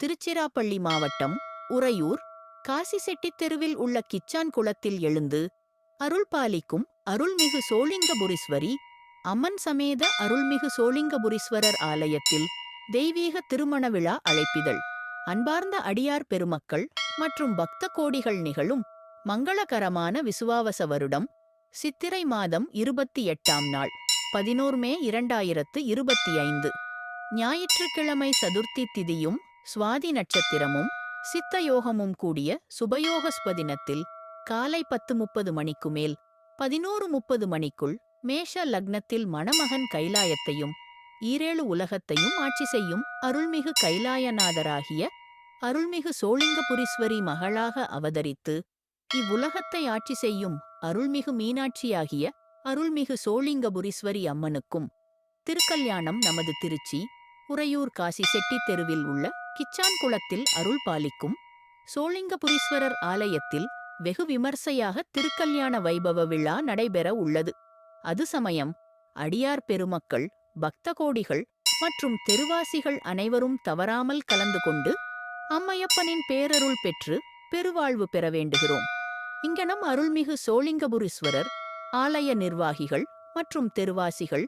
திருச்சிராப்பள்ளி மாவட்டம் உறையூர் காசிசெட்டி தெருவில் உள்ள கிச்சான் குளத்தில் எழுந்து அருள் பாலிக்கும் அருள்மிகு சோழிங்கபுரீஸ்வரி அம்மன் சமேத அருள்மிகு சோழிங்கபுரீஸ்வரர் ஆலயத்தில் தெய்வீக திருமண விழா அழைப்பிதழ். அன்பார்ந்த அடியார் பெருமக்கள் மற்றும் பக்த கோடிகள் நிகழும் மங்களகரமான விசுவாவச வருடம் சித்திரை மாதம் இருபத்தி எட்டாம் நாள் பதினோரு மே இரண்டாயிரத்து இருபத்தி ஐந்து. ஞாயிற்றுக்கிழமை சதுர்த்தி திதியும் சுவாதி நட்சத்திரமும் சித்த யோகமும் கூடிய சுபயோகஸ்பதினத்தில் காலை பத்து முப்பது மணிக்கு மேல் பதினோரு முப்பது மணிக்குள் மேஷ லக்னத்தில் மணமகன் கைலாயத்தையும் ஈரேழு உலகத்தையும் ஆட்சி செய்யும் அருள்மிகு கைலாயநாதராகிய அருள்மிகு சோழிங்கபுரீஸ்வரி மகளாக அவதரித்து இவ்வுலகத்தை ஆட்சி செய்யும் அருள்மிகு மீனாட்சியாகிய அருள்மிகு சோழிங்கபுரீஸ்வரி அம்மனுக்கும் திருக்கல்யாணம் நமது திருச்சி உறையூர் காசி செட்டி தெருவில் உள்ள கிச்சான் குளத்தில் அருள் பாலிக்கும் சோளிங்கபுரீஸ்வரர் ஆலயத்தில் வெகு விமர்சையாக திருக்கல்யாண வைபவ விழா நடைபெற உள்ளது. அது சமயம் அடியார் பெருமக்கள் பக்த கோடிகள் மற்றும் தெருவாசிகள் அனைவரும் தவறாமல் கலந்து கொண்டு அம்மையப்பனின் பேரருள் பெற்று பெருவாழ்வு பெற வேண்டுகிறோம். இங்கனம் அருள்மிகு சோளிங்கபுரீஸ்வரர் ஆலய நிர்வாகிகள் மற்றும் தெருவாசிகள்